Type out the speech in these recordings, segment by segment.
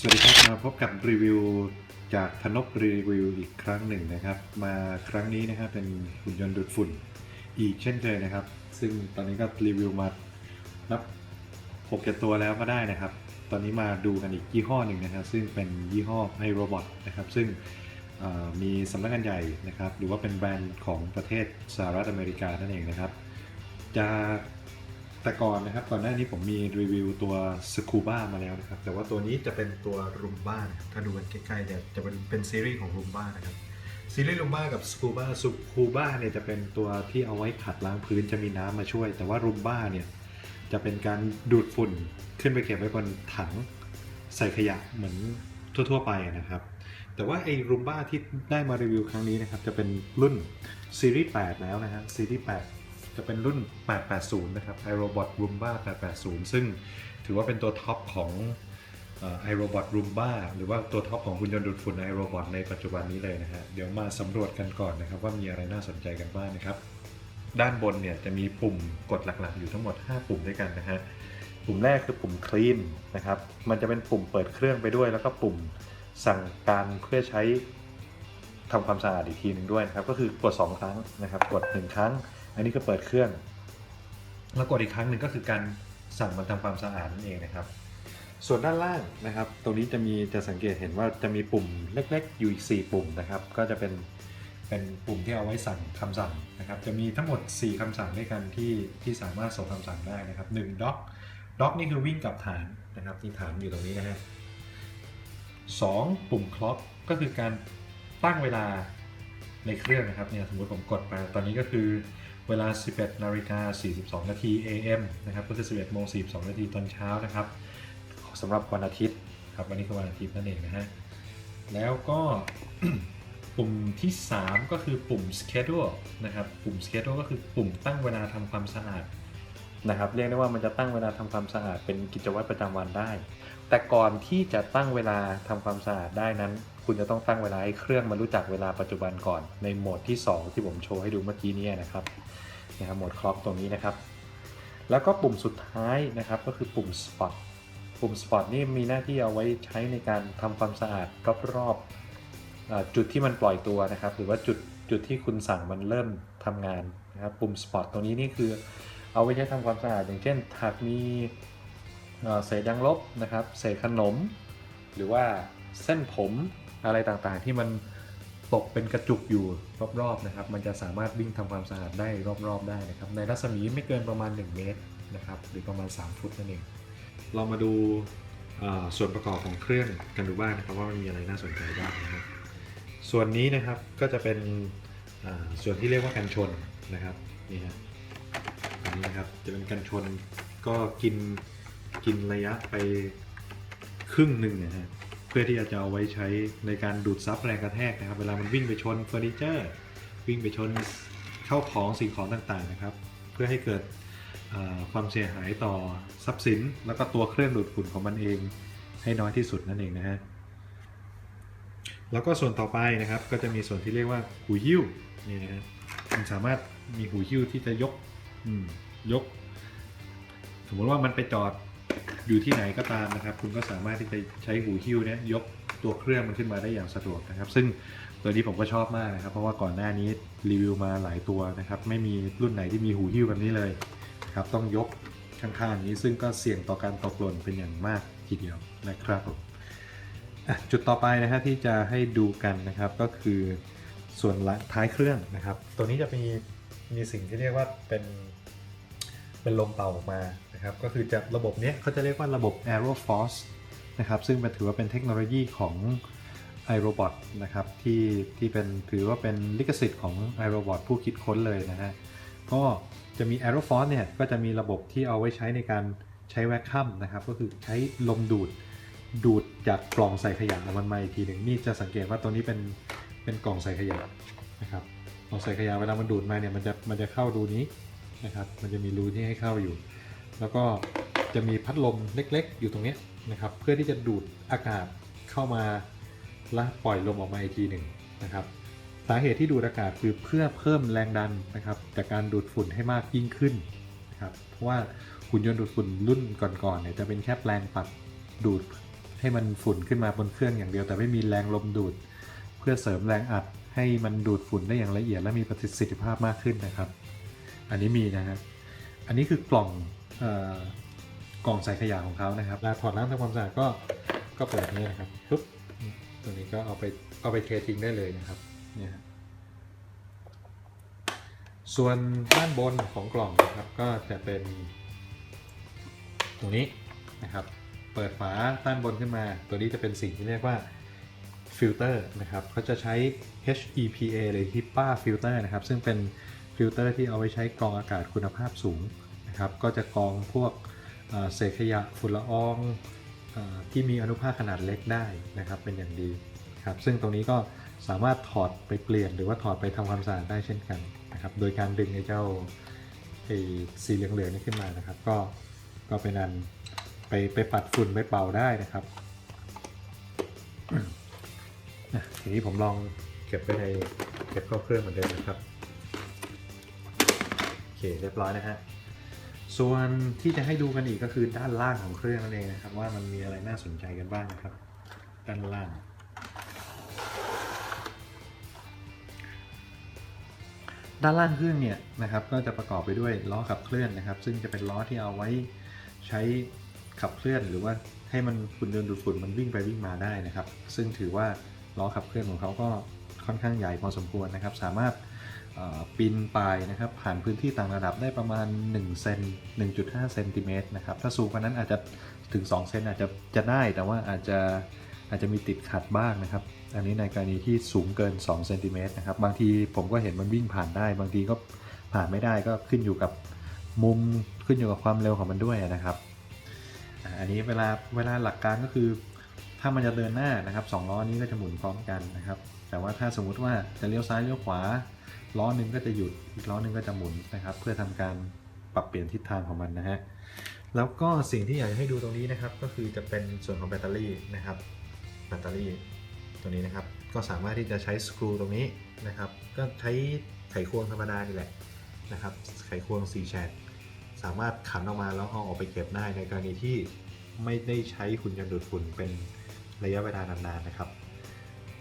สวัสดีครับมาพบกับรีวิวจากธนบรีวิวอีกครั้งหนึ่งนะครับ มาครั้งนี้นะครับเป็นหุ่นยนต์ดูดฝุ่นอีกเช่นเคยนะครับ ซึ่งตอนนี้ก็รีวิวมานับหกเจ็ดตัวแล้วก็ได้นะครับ ตอนนี้มาดูกันอีกยี่ห้อหนึ่งนะครับ ซึ่งเป็นยี่ห้อ iRobot นะครับ ซึ่งมีสำนักงานใหญ่นะครับ หรือว่าเป็นแบรนด์ของประเทศสหรัฐอเมริกานั่นเองนะครับ จะ แต่ก่อนนะครับก่อนหน้านี้ผมมีรีวิวตัวสคูบ้ามาแล้วนะครับ แต่ว่าตัวนี้จะเป็นตัวรุมบ้านะครับ ถ้าดูกันใกล้ๆเนี่ยจะเป็นเป็นซีรีส์ของรุมบ้านะครับ ซีรีส์รุมบ้ากับสคูบ้าสคูบ้าเนี่ยจะเป็นตัวที่เอาไว้ขัดล้างพื้นจะมีน้ำมาช่วย แต่ว่ารุมบ้าเนี่ยจะเป็นการดูดฝุ่นขึ้นไปเก็บไว้บนถังใส่ขยะเหมือนทั่ว ๆ ไปนะครับ แต่ว่าไอ้รุมบ้าที่ได้มารีวิวครั้งนี้นะครับจะเป็นรุ่นซีรีส์8แล้วนะฮะซีรีส์8 จะเป็นรุ่น 880 นะครับ iRobot Roomba 880 ซึ่งถือว่าเป็นตัวท็อปของ iRobot Roomba หรือว่าตัวท็อปของหุ่นยนต์ดูดฝุ่น iRobot ในปัจจุบันนี้เลยนะฮะ เดี๋ยวมาสำรวจกันก่อนนะครับ ว่ามีอะไรน่าสนใจกันบ้างนะครับ ด้านบนเนี่ยจะมีปุ่มกดหลักๆ อยู่ทั้งหมด 5 ปุ่มด้วยกันนะฮะ ปุ่มแรกคือปุ่ม clean นะครับ มันจะเป็นปุ่มเปิดเครื่องไปด้วย แล้วก็ปุ่มสั่งการเพื่อใช้ทำความสะอาดอีกทีหนึ่งด้วยนะครับ ก็คือกด 2 ครั้งนะครับ กด 1 ครั้ง อันนี้ก็เปิดเครื่อง แล้วกดอีกครั้งหนึ่งก็คือการสั่งมันทำความสะอาดนั่นเองนะครับ ส่วนด้านล่างนะครับ ตรงนี้จะมีจะสังเกตเห็นว่าจะมีปุ่มเล็กๆ อยู่อีก 4 ปุ่มนะครับ ก็จะเป็นเป็นปุ่มที่เอาไว้สั่งคำสั่งนะครับ จะมีทั้งหมด 4คำสั่งด้วยกันที่ที่สามารถส่งคำสั่งได้นะครับ1 dock dock นี่คือวิ่งกับฐานนะครับที่ฐานอยู่ตรงนี้นะฮะสองปุ่ม clock ก็คือการตั้งเวลาในเครื่องนะครับเนี่ยสมมติผมกดไปตอนนี้ก็คือ เวลา 11นาฬิกา42 นาที AM นะครับก็คือ 11โมง42 นาทีตอนเช้านะครับสำหรับวันอาทิตย์ครับวันนี้คือวันอาทิตย์นั่นเองนะฮะแล้วก็ปุ่มที่ 3 ก็คือปุ่ม schedule นะครับปุ่ม schedule ก็คือปุ่มตั้งเวลาทำความสะอาดนะครับเรียกได้ว่ามันจะตั้งเวลาทำความสะอาดเป็นกิจวัตรประจำวันได้ แต่ก่อนที่จะตั้งเวลาทำความสะอาดได้นั้น คุณจะต้องตั้งเวลาให้เครื่องมารู้จักเวลาปัจจุบันก่อน ในโหมดที่ 2 ที่ผมโชว์ให้ดูเมื่อกี้นี้นะครับนะครับโหมดคล็อกตรงนี้นะครับ แล้วก็ปุ่มสุดท้ายนะครับก็คือปุ่ม spot ปุ่ม spot นี่มีหน้าที่เอาไว้ใช้ในการทำความสะอาดรอบๆจุดที่มันปล่อยตัวนะครับ หรือว่าจุดจุดที่คุณสั่งมันเริ่มทำงานนะครับปุ่ม spot ตรงนี้นี่คือเอาไว้ใช้ทำความสะอาดอย่างเช่นหากมีเอ่อเศษยางลบนะครับเศษขนม หรือว่าเส้นผม อะไรต่างๆ ที่มันตกเป็นกระจุกอยู่รอบๆนะครับ มันจะสามารถวิ่งทำความสะอาดได้รอบๆได้นะครับ ในรัศมีไม่เกินประมาณ 1 เมตรนะครับหรือประมาณ 3 ฟุตนั่นเอง เรามาดูส่วนประกอบของเครื่องกันดูบ้างนะครับว่ามันมีอะไรน่าสนใจบ้างนะครับส่วนนี้นะครับก็จะเป็นส่วนที่เรียกว่ากันชนนะครับนี่ฮะอันนี้นะครับจะเป็นกันชนก็กินกินระยะไปครึ่งหนึ่งนะฮะ เพื่อที่จะเอาไว้ใช้ในการดูดซับแรงกระแทกนะครับ เวลามันวิ่งไปชนเฟอร์นิเจอร์ วิ่งไปชนเข้าของสิ่งของต่างๆนะครับ เพื่อให้เกิดความเสียหายต่อทรัพย์สิน แล้วก็ตัวเครื่องดูดฝุ่นของมันเองให้น้อยที่สุดนั่นเองนะฮะแล้วก็ส่วนต่อไปนะครับก็จะมีส่วนที่เรียกว่าหูหิ้วนี่นะฮะมันสามารถมีหูหิ้วที่จะยกยก สมมติว่ามันไปจอด อยู่ที่ไหนก็ตามนะครับ คุณก็สามารถที่จะใช้หูหิ้วเนี้ยยกตัวเครื่องมันขึ้นมาได้อย่างสะดวกนะครับ ซึ่งตัวนี้ผมก็ชอบมากนะครับ เพราะว่าก่อนหน้านี้รีวิวมาหลายตัวนะครับ ไม่มีรุ่นไหนที่มีหูหิ้วแบบนี้เลยครับต้องยกข้างๆนี้ซึ่งก็เสี่ยงต่อการตกหล่นเป็นอย่างมากทีเดียวนะครับจุดต่อไปนะฮะที่จะให้ดูกันนะครับก็คือส่วนหลังท้ายเครื่องนะครับ ตัวนี้จะมีมีสิ่งที่เรียกว่าเป็นเป็นลมเป่าออกมา นะครับก็คือจะระบบเนี้ยเขาจะเรียกว่าระบบ Aeroforce นะครับซึ่งเป็นถือว่าเป็นเทคโนโลยีของ iRobot นะครับที่ที่เป็นถือว่าเป็นลิขสิทธิ์ของ iRobot ผู้คิดค้นเลยนะฮะก็จะมี Aeroforce เนี่ยก็จะมีระบบที่เอาไว้ใช้ในการใช้แวคคัมนะครับก็คือใช้ลมดูดดูดจากกล่องใส่ขยะของมันมาอีกทีหนึ่งนี่จะสังเกตว่าตัวนี้เป็นเป็นกล่องใส่ขยะนะครับกล่องใส่ขยะเวลามันดูดมาเนี่ยมันจะมันจะเข้ารูนี้นะครับมันจะมีรูที่ให้เข้าอยู่ แล้วก็จะมีพัดลมเล็กๆ อยู่ตรงนี้นะครับ เพื่อที่จะดูดอากาศเข้ามาและปล่อยลมออกมาอีกทีหนึ่งนะครับ สาเหตุที่ดูดอากาศคือเพื่อเพิ่มแรงดันนะครับ จากการดูดฝุ่นให้มากยิ่งขึ้นนะครับ เพราะว่าหุ่นยนต์ดูดฝุ่นรุ่นก่อนๆเนี่ยจะเป็นแค่แปลงปัดดูดให้มันฝุ่นขึ้นมาบนเครื่องอย่างเดียว แต่ไม่มีแรงลมดูด เพื่อเสริมแรงอัดให้มันดูดฝุ่นได้อย่างละเอียดและมีประสิทธิภาพมากขึ้นนะครับ อันนี้มีนะฮะอันนี้คือกล่อง กล่องใส่ขยะของเขานะครับเวลาถอดล้างทำความสะอาดก็ก็เปิดนี้นะครับปุ๊บตัวนี้ก็เอาไปเอาไปเททิ้งได้เลยนะครับเนี่ยฮะส่วนด้านบนของกล่องนะครับ ก็จะเป็นตรงนี้นะครับ เปิดฝาด้านบนขึ้นมา ตัวนี้จะเป็นสิ่งที่เรียกว่าฟิลเตอร์นะครับเขาจะใช้ HEPA หรือ HEPA ฟิลเตอร์นะครับ ซึ่งเป็นฟิลเตอร์ที่เอาไว้ใช้กรองอากาศคุณภาพสูง นะครับก็จะกรองพวกเศษขยะฝุ่นละอองอที่มีอนุภาคขนาดเล็กได้นะครับเป็นอย่างดีครับซึ่งตรงนี้ก็สามารถถอดไปเปลี่ยนหรือว่าถอดไปทำความสะอาดได้เช่นกันนะครับโดยการดึงไอ้เจ้าไอ้สีเหลืองๆนี่ขึ้นมานะครับ ก็ก็เป็นอันไปไปปัดฝุ่นไปเป่าได้นะครับทีนี้ผมลองเก็บไว้ในเก็บเข้าเครื่องเหมือนเดิมนะครับ โอเคเรียบร้อยนะฮะ ส่วนที่จะให้ดูกันอีกก็คือด้านล่างของเครื่องนั่นเองนะครับ ว่ามันมีอะไรน่าสนใจกันบ้างนะครับ ด้านล่าง ด้านล่างเครื่องเนี่ยนะครับ ก็จะประกอบไปด้วยล้อขับเคลื่อนนะครับ ซึ่งจะเป็นล้อที่เอาไว้ใช้ขับเคลื่อนหรือว่าให้มันฝุ่นเดินดูดฝุ่นมันวิ่งไปวิ่งมาได้นะครับ ซึ่งถือว่าล้อขับเคลื่อนของเขาก็ค่อนข้างใหญ่พอสมควรนะครับ สามารถ ปีนป่ายนะครับผ่านพื้นที่ต่างระดับได้ประมาณ1เซน1.5เซนติเมตรนะครับถ้าสูงกว่านั้นอาจจะถึง2เซนอาจจะจะได้แต่ว่าอาจจะอาจจะมีติดขัดบ้างนะครับ อันนี้ในกรณีที่สูงเกิน2เซนติเมตรนะครับบางทีผมก็เห็นมันวิ่งผ่านได้ บางทีก็ผ่านไม่ได้ก็ขึ้นอยู่กับมุมขึ้นอยู่กับความเร็วของมันด้วยนะครับ อันนี้เวลาเวลาหลักการก็คือถ้ามันจะเดินหน้านะครับสองล้อนี้ก็จะหมุนพร้อมกันนะครับ แต่ว่าถ้าสมมุติว่าจะเลี้ยวซ้ายเลี้ยวขวา ล้อหนึ่งก็จะหยุดอีกล้อหนึ่งก็จะหมุนนะครับ เพื่อทำการปรับเปลี่ยนทิศทางของมันนะฮะแล้วก็สิ่งที่อยากจะให้ดูตรงนี้นะครับ ก็คือจะเป็นส่วนของแบตเตอรี่นะครับ แบตเตอรี่ตัวนี้นะครับ ก็สามารถที่จะใช้สกรูตรงนี้นะครับ ก็ใช้ไขควงธรรมดานี่แหละนะครับ ไขควง4แฉกสามารถขันออกมาแล้วเอาออกไปเก็บได้ในกรณีที่ไม่ได้ใช้หุ่นยนต์ดูดฝุ่นเป็นระยะเวลานานๆนะครับ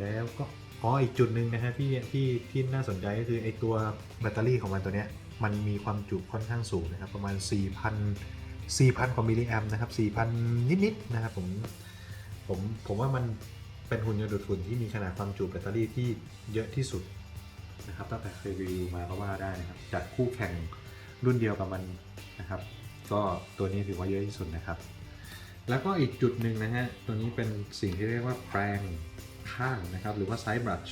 แล้วก็ อ๋ออีกจุดหนึ่งนะฮะที่ที่ที่น่าสนใจก็คือไอตัวแบตเตอรี่ของมันตัวเนี้ยมันมีความจุค่อนข้างสูงนะครับ ประมาณ 4,000 4,000 กว่ามิลลิแอมป์นะครับ 4,000 นิด ๆ นะครับผม ผม ผมว่ามันเป็นหุ่นยนต์ดูดฝุ่นที่มีขนาดความจุแบตเตอรี่ที่เยอะที่สุดนะครับตั้งแต่เคยรีวิวมาก็ว่าได้นะครับ จากคู่แข่งรุ่นเดียวกับมันนะครับ ก็ตัวนี้ถือว่าเยอะที่สุดนะครับ แล้วก็อีกจุดหนึ่งนะฮะ ตัวนี้เป็นสิ่งที่เรียกว่าแปรง ข้างนะครับหรือว่าไซด์บรัช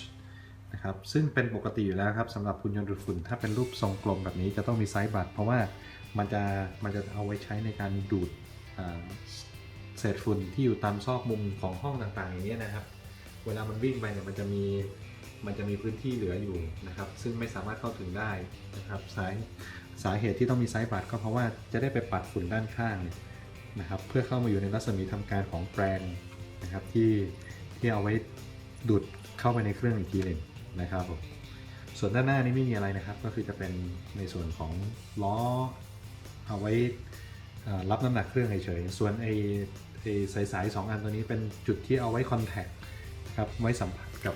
นะครับซึ่งเป็นปกติอยู่แล้วครับสำหรับหุ่นยนต์ดูดฝุ่น ถ้าเป็นรูปทรงกลมแบบนี้จะต้องมีไซด์บรัชเพราะว่ามันจะมันจะเอาไว้ใช้ในการดูดเศษฝุ่นที่อยู่ตามซอกมุมของห้องต่างๆอย่างนี้นะครับ เวลามันวิ่งไปเนี่ยมันจะมีมันจะมีพื้นที่เหลืออยู่นะครับ ซึ่งไม่สามารถเข้าถึงได้นะครับสาสาเหตุที่ต้องมีไซด์บรัชก็เพราะว่าจะได้ไปปัดฝุ่นด้านข้างเนี่ยนะครับ เพื่อเข้ามาอยู่ในรัศมีทำการของแปรงนะครับที่ที่เอาไว้ ดูดเข้าไปในเครื่องอีกทีหนึ่งนะครับผมส่วนด้านหน้านี้ไม่มีอะไรนะครับ ก็คือจะเป็นในส่วนของล้อเอาไว้รับน้ำหนักเครื่องเฉยๆส่วนไอ้ไอ้สายสองอันตัวนี้เป็นจุดที่เอาไว้คอนแทคครับไว้สัมผัสกับ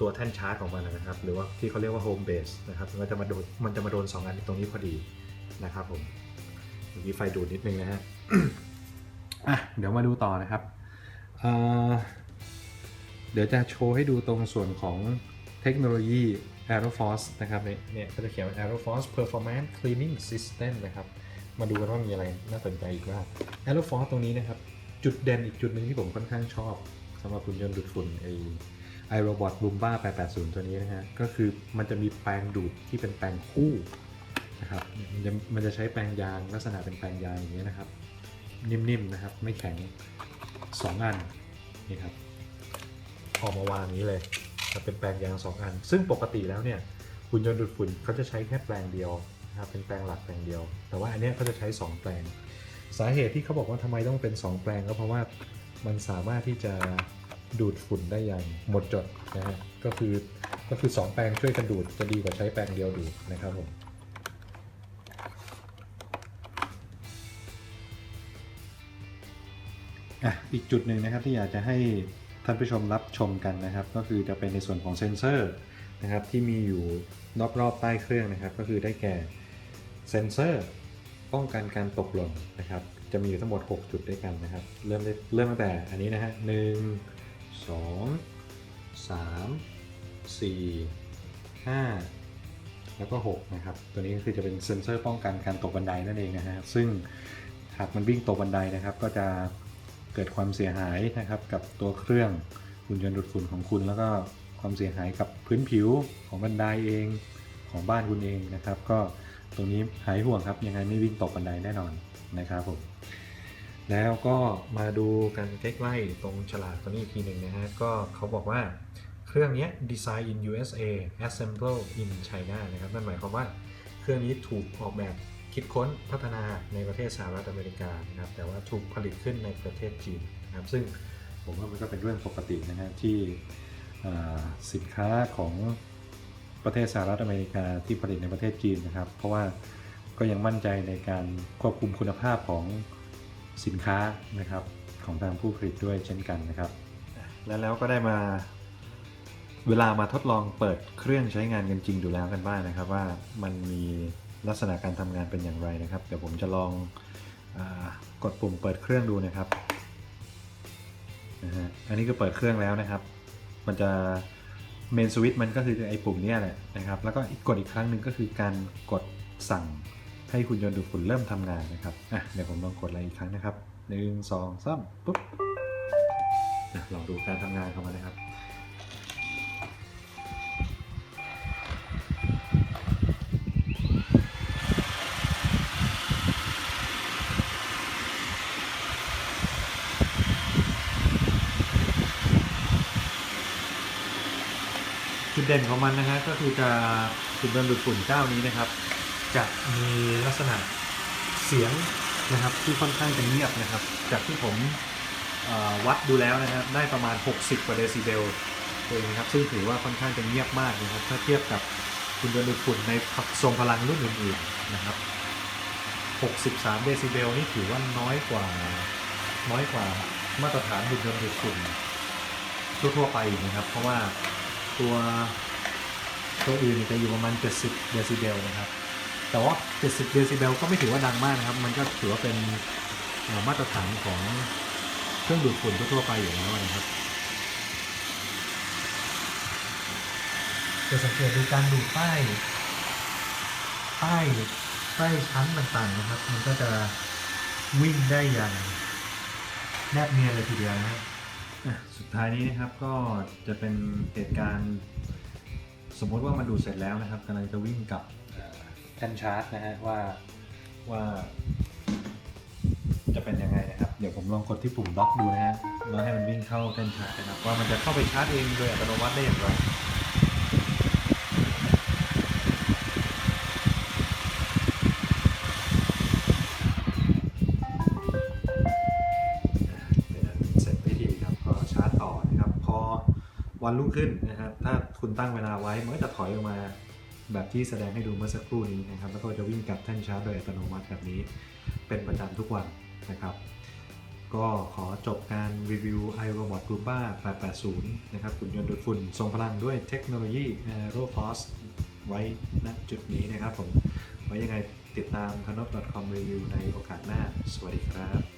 ตัวแท่นชาร์จของมันนะครับ หรือว่าที่เขาเรียกว่าโฮมเบสนะครับมันจะมาโดนมันจะมาโดนสองอันตรงนี้พอดีนะครับผมเมื่อกี้ไฟดูดนิดนึงนะฮะอะเดี๋ยวมาดูต่อนะครับ เดี๋ยวจะโชว์ให้ดูตรงส่วนของเทคโนโลยี Aeroforce นะครับเนี่ยก็จะเขียนว่า Aeroforce Performance Cleaning System นะครับ มาดูกันว่ามีอะไรน่าสนใจอีกบ้าง Aeroforce ตรงนี้นะครับ จุดเด่นอีกจุดหนึ่งที่ผมค่อนข้างชอบสำหรับหุ่นยนต์ดูดฝุ่นไอ iRobot Roomba 880 ตัวนี้นะฮะ ก็คือมันจะมีแปรงดูดที่เป็นแปรงคู่นะครับมันจะมันจะใช้แปรงยางลักษณะเป็นแปรงยางอย่างนี้ยนะครับ นิ่มๆนะครับ ไม่แข็งสองอันนี่ครับ ออกมาวางนี้เลยครับเป็นแปรงยางสองอัน ซึ่งปกติแล้วเนี่ยหุ่นยนต์ดูดฝุ่นเขาจะใช้แค่แปรงเดียวนะครับเป็นแปรงหลักแปรงเดียว แต่ว่าอันนี้เขาจะใช้สองแปรงสาเหตุที่เขาบอกว่าทำไมต้องเป็นสองแปรงก็เพราะว่ามันสามารถที่จะดูดฝุ่นได้อย่างหมดจดนะฮะก็คือก็คือสองแปรงช่วยกันดูดจะดีกว่าใช้แปรงเดียวดูดนะครับผมอะอีกจุดหนึ่งนะครับที่อยากจะให้ ท่านผู้ชมรับชมกันนะครับ ก็คือจะเป็นในส่วนของเซนเซอร์นะครับที่มีอยู่รอบๆใต้เครื่องนะครับ ก็คือได้แก่เซนเซอร์ป้องกันการตกหล่นนะครับ จะมีอยู่ทั้งหมด 6 จุดด้วยกันนะครับ เริ่มได้เริ่มตั้งแต่อันนี้นะฮะหนึ่งสองสามสี่ห้าแล้วก็ 6 นะครับ ตัวนี้ก็คือจะเป็นเซ็นเซอร์ป้องกันการตกบันไดนั่นเองนะฮะ ซึ่งหากมันวิ่งตกบันไดนะครับ ก็จะ กิดความเสียหายนะครับกับตัวเครื่องหุ่นยนต์ดูดฝุ่นของคุณแล้วก็ความเสียหายกับพื้นผิวของบันไดเองของบ้านคุณเองนะครับ ก็ตรงนี้หายห่วงครับยังไงไม่วิ่งตกบันไดแน่นอนนะครับผมแล้วก็มาดูกันใกล้ๆตรงฉลากตัวนี้อีกทีหนึ่งนะฮะก็เขาบอกว่าเครื่องนี้ design in USA assemble in China นะครับนั่นหมายความว่าเครื่องนี้ถูกออกแบบ คิดค้นพัฒนาในประเทศสหรัฐอเมริกานะครับแต่ว่าถูกผลิตขึ้นในประเทศจีนนะครับซึ่งผมว่ามันก็เป็นเรื่องปกตินะฮะที่สินค้าของประเทศสหรัฐอเมริกาที่ผลิตในประเทศจีนนะครับ เพราะว่าก็ยังมั่นใจในการควบคุมคุณภาพของสินค้านะครับของทางผู้ผลิตด้วยเช่นกันนะครับ และแล้วก็ได้มาเวลามาทดลองเปิดเครื่องใช้งานกันจริงดูแล้วกันบ้างนะครับว่ามันมี ลักษณะการทำงานเป็นอย่างไรนะครับ เดี๋ยวผมจะลองอกดปุ่มเปิดเครื่องดูนะครับนะฮะอันนี้ก็เปิดเครื่องแล้วนะครับ มันจะเมนสวิตมันก็คือไอ้ปุ่มนี้แหละนะครับ แล้วก็กดอีกครั้งหนึ่งก็คือการกดสั่งให้คุณยนต์ดูดฝุ่นเริ่มทำงานนะครับอะเดี๋ยวผมลองกดอะไรอีกครั้งนะครับหนึ่งสองสามปุ๊บลองดูการทำงานของมันนะครับ เด่นของมันนะฮะก็คือจะหุ่นยนต์ดูดฝุ่นเจ้านี้นะครับ จะมีลักษณะเสียงนะครับที่ค่อนข้างจะเงียบนะครับ จากที่ผมวัดดูแล้วนะครับได้ประมาณ 60 กว่าเดซิเบลเองนะครับซึ่งถือว่าค่อนข้างจะเงียบมากนะครับ ถ้าเทียบกับหุ่นยนต์ดูดฝุ่นในทรงพลังรุ่นอื่นๆนะครับ 63 เดซิเบลนี่ถือว่าน้อยกว่าน้อยกว่ามาตรฐานหุ่นยนต์ดูดฝุ่นทั่วๆไปนะครับ เพราะว่า ตัวตัวอื่นจะอยู่ประมาณ 70 เดซิเบลนะครับ แต่ว่า 70 เดซิเบลก็ไม่ถือว่าดังมากนะครับ มันก็ถือว่าเป็นมาตรฐานของเครื่องดูดฝุ่นทั่วไปอยู่แล้วนะครับจะสังเกตดูการดูดป้ายป้ายป้ายชั้นต่างๆนะครับ มันก็จะวิ่งได้อย่างแนบเนียนเลยทีเดียวนะครับ สุดท้ายนี้นะครับก็จะเป็นเหตุการณ์สมมติว่ามันดูเสร็จแล้วนะครับกำลังจะวิ่งกลับเอ่อแท่นชาร์จนะฮะว่าว่า จะเป็นยังไงนะครับ เดี๋ยวผมลองกดที่ปุ่มล็อกดูนะฮะแล้วให้มันวิ่งเข้าแท่นชาร์จนะครับว่ามันจะเข้าไปชาร์จเองโดยอัตโนมัติได้อย่างไร วันรุ่งขึ้นนะครับ ถ้าคุณตั้งเวลาไว้ มันก็จะถอยออกมาแบบที่แสดงให้ดูเมื่อสักครู่นี้นะครับ แล้วก็จะวิ่งกลับแท่นชาร์จโดยอัตโนมัติแบบนี้เป็นประจำทุกวันนะครับ ก็ขอจบการรีวิว iRobot g r u p a 880 นะครับหุ่นยนต์ดูดฝุ่นทรงพลังด้วยเทคโนโลยี Aeroforce ไว้ณจุดนี้นะครับผม ไว้ยังไงติดตาม c a n o p c o m review ในโอกาสหน้า สวัสดีครับ